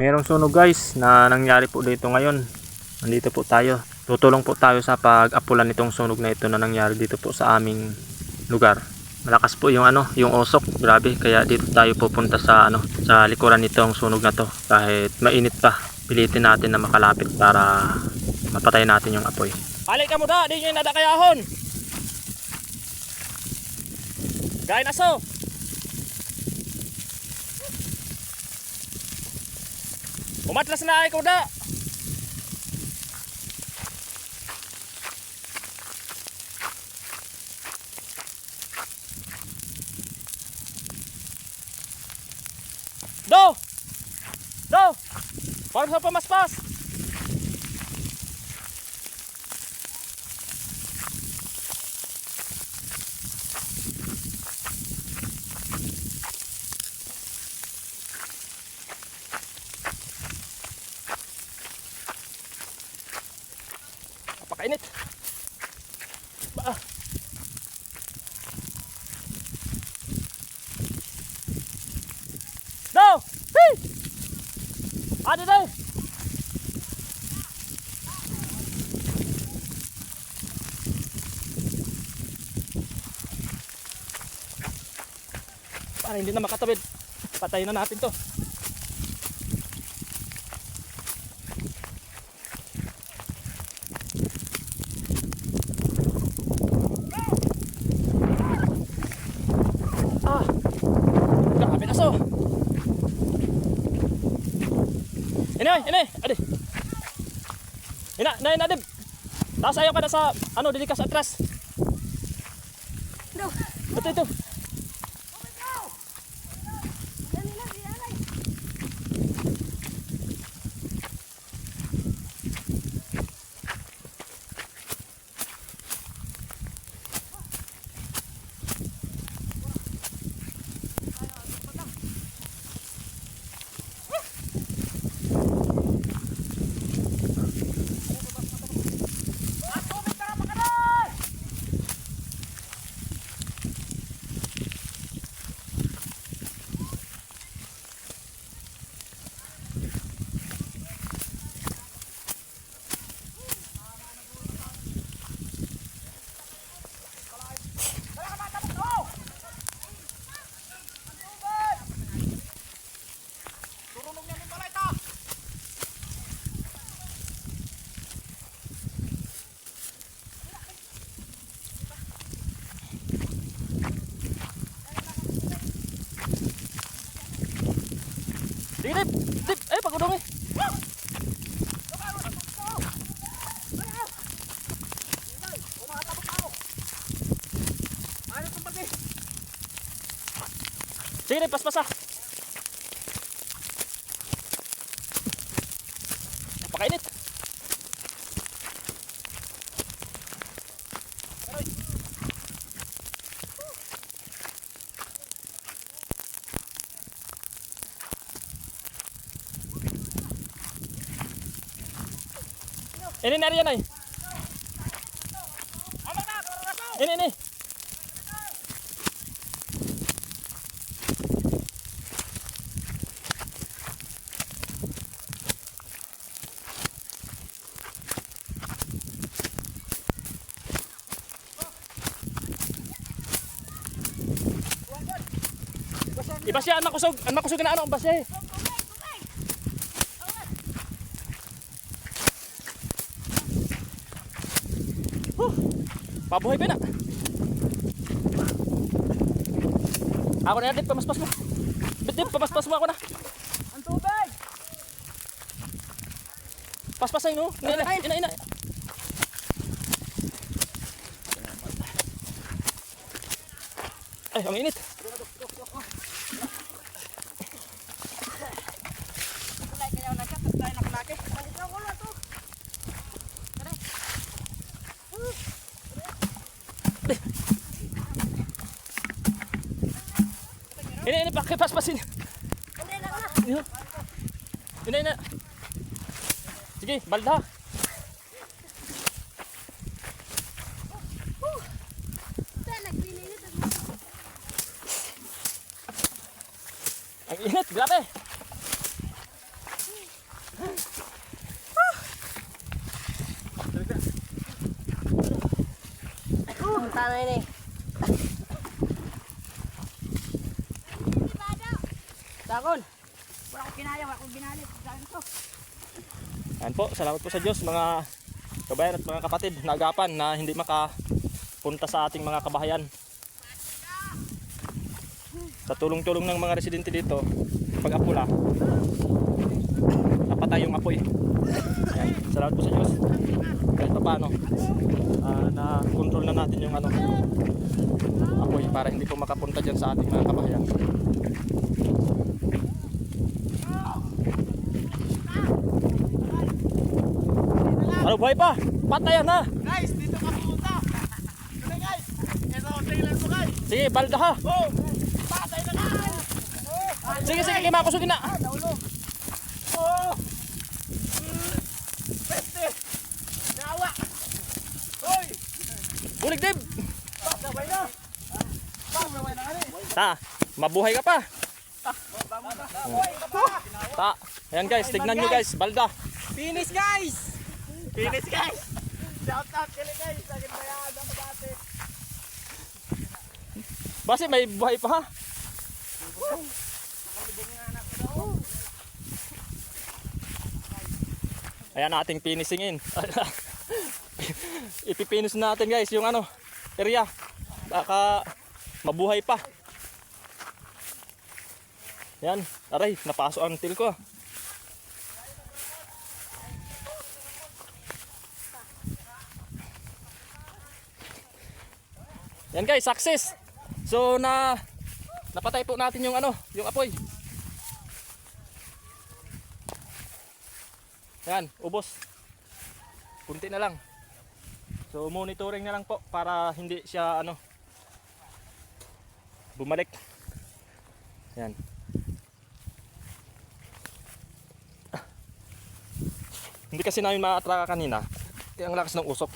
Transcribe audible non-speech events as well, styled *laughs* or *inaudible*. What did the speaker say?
Merong sunog guys na nangyari po dito ngayon. Nandito po tayo. Tutulong po tayo sa pag-apulan nitong sunog na ito na nangyari dito po sa aming lugar. Malakas po yung ano, yung osok. Grabe, kaya dito tayo pupunta sa ano, sa likuran nitong sunog na to. Kahit mainit pa, pilitin natin na makalapit para mapatay natin yung apoy. Balik ka mo da, di nyo nada kayahon. Gain aso. Umatlas na ay kuda. Do! Do! Parang sa pamaspas! Napakainit. Ba. Do! Hey! Adi dai! Para hindi na makatawid. Patayin na natin to. Ah! Grabe na so! Ini, ini, adi. Ina, na, na, dib. Taas ayaw ka na sa, ano, dili ka sa atras. No. Ito, ito. Dip, dip. Eh, pagudong eh. Sige, paspasa. Napakainit. Ini na riyan ay. Ini ini. Iba siya anak kusog, anak kusog na ano, ba siya eh. Pabuhay pa na. Ako na yan, Dip, pamaspas mo. Dip, pamaspas mo ako na. Ang tubig! Paspasin mo. Ina, ina, ina, ina. Ay, ang init. Kulay kayo na siya, tayo nakalaki. Balik ako na to. Ini ini pakai pas pasin. Ini na. Ini na. Sige, balda. Ang init, grabe. Ang tanay na eh. Dagon. Wala ko kinaya, wala ko binalit. Dagon to. Ayan po, salamat po sa Diyos mga kabayan at mga kapatid na agapan na hindi makapunta sa ating mga kabahayan. Sa tulong-tulong ng mga residente dito, pag apula, napatay yung apoy. Ayan, salamat po sa Diyos. Kahit pa paano, ah, na-control na natin yung ano, apoy para hindi po makapunta dyan sa ating mga kabahayan. Ano buhay pa? Patayan na! Guys, dito ka pumunta. Ano guys? Ito, trailer mo guys. Sige, balda ha! Oh! Patay na guys! Sige, sige, kay makusugin na! Naulo. Oh! Peste! Nawa! Hoy! Bulig, Dib! Sabay na! Sabay na kani! Ta, mabuhay ka pa! Ta, ayan guys, tignan nyo guys, balda! Finish guys! Finish guys! Shout out kali guys! Sagin ba yan? Ako dati! Basi may buhay pa ha? Ayan ating finishingin. *laughs* Ipipinis natin guys yung ano, area. Baka mabuhay pa. Yan, aray, napasok ang til ko. Yan guys, success. So na napatay po natin yung ano, yung apoy. Yan, ubos. Kunti na lang. So monitoring na lang po para hindi siya ano bumalik. Yan. Hindi kasi namin maatraka kanina. Ang lakas ng usok.